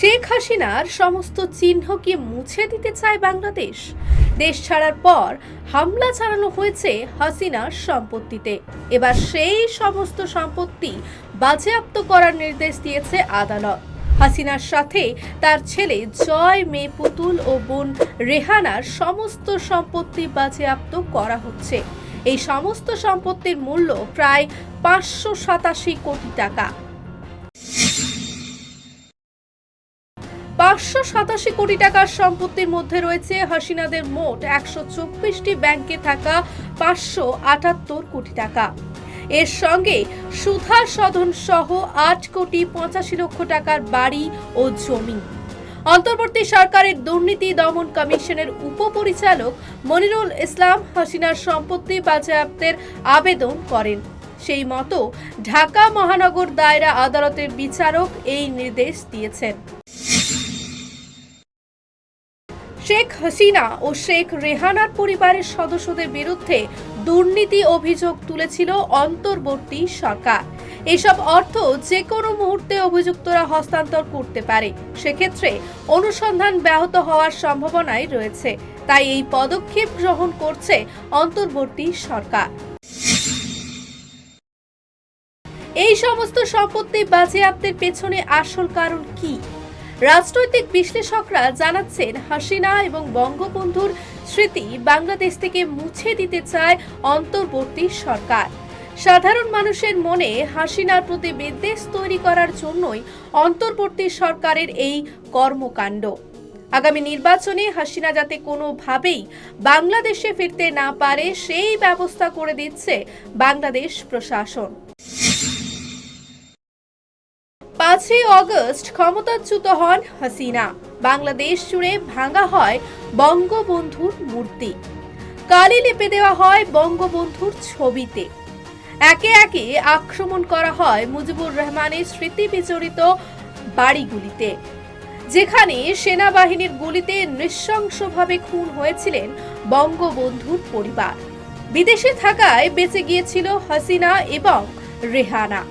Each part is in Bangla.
শেখ হাসিনার সমস্ত চিহ্ন কি মুছে দিতে চায় বাংলাদেশ। দেশ ছাড়ার পর হামলা চালানো হয়েছে হাসিনার সম্পত্তিতে। এবার সেই সমস্ত সম্পত্তি বাজেয়াপ্ত করার নির্দেশ দিয়েছে আদালত। হাসিনার সাথে তার ছেলে জয় মেয়ে পুতুল ও বোন রেহানার সমস্ত সম্পত্তি বাজেয়াপ্ত করা হচ্ছে। এই সমস্ত সম্পত্তির মূল্য প্রায় পাঁচশো সাতাশি কোটি টাকা। পাঁচশো সাতাশি কোটি টাকার সম্পত্তির মধ্যে রয়েছে হাসিনাদের মোট একশো চব্বিশটি ব্যাংকে থাকা পাঁচশো আটাত্তর কোটি টাকা। এর সঙ্গে সুধা সদন সহ আট কোটি পঁচাশি লক্ষ টাকার বাড়ি ও জমি। অন্তর্বর্তী সরকারের দুর্নীতি দমন কমিশনের উপপরিচালক মনিরুল ইসলাম হাসিনার সম্পত্তি বাজেয়াপ্তের আবেদন করেন। সেই মতো ঢাকা মহানগর দায়রা আদালতের বিচারক এই নির্দেশ দিয়েছেন। শেখ হাসিনা ও শেখ রেহানার পরিবারের সদস্যদের বিরুদ্ধে দুর্নীতি অভিযোগ তুলেছিল অন্তর্বর্তী সরকার। এসব অর্থ যে কোনো মুহূর্তে অভিযুক্তরা হস্তান্তর করতে পারে। সেক্ষেত্রে অনুসন্ধান ব্যাহত হওয়ার সম্ভাবনাই রয়েছে। তাই এই পদক্ষেপ গ্রহণ করছে অন্তর্বর্তী সরকার। এই সমস্ত সম্পত্তি বাজেয়াপ্তের পেছনে আসল কারণ কি? রাজনৈতিক বিশ্লেষকরা জানাচ্ছেন, হাসিনা এবং বঙ্গবন্ধুর স্মৃতি বাংলাদেশ থেকে মুছে দিতে চায় অন্তর্বর্তী সরকার। সাধারণ মানুষের মনে হাসিনার প্রতি বিদ্বেষ তৈরি করার জন্যই অন্তর্বর্তী সরকারের এই কর্মকাণ্ড। আগামী নির্বাচনে হাসিনা যাতে কোনোভাবেই বাংলাদেশে ফিরতে না পারে, সেই ব্যবস্থা করে দিচ্ছে বাংলাদেশ প্রশাসন। পাঁচই অগস্ট ক্ষমতাচ্যুত হন হাসিনা। বাংলাদেশ জুড়ে ভাঙা হয় বঙ্গবন্ধুর মূর্তি। কালি লেপে দেওয়া হয় বঙ্গবন্ধুর ছবিতে। একে একে আক্রমণ করা হয় মুজিবুর রহমানের স্মৃতি বিজড়িত বাড়িগুলিতে, যেখানে সেনাবাহিনীর গুলিতে নৃশংসভাবে খুন হয়েছিলেন বঙ্গবন্ধুর পরিবার। বিদেশে থাকায় বেঁচে গিয়েছিল হাসিনা এবং রেহানা।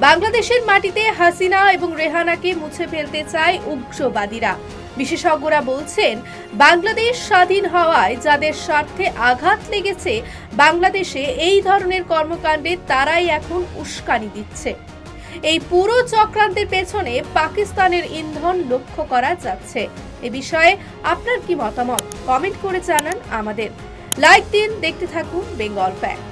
বাংলাদেশের মাটিতে হাসিনা এবং রেহানাকে মুছে ফেলতে চায় উগ্রবাদীরা। বিশেষজ্ঞরা বলছেন, বাংলাদেশ স্বাধীন হওয়ায় যাদের স্বার্থে আঘাত লেগেছে বাংলাদেশে এই ধরনের কর্মকাণ্ডে তারাই এখন উস্কানি দিচ্ছে। এই পুরো চক্রান্তের পেছনে পাকিস্তানের ইন্ধন লক্ষ্য করা যাচ্ছে। এ বিষয়ে আপনার কি মতামত? কমেন্ট করে জানান আমাদের। লাইক দিন, দেখতে থাকুন বেঙ্গল ফ্যাক্ট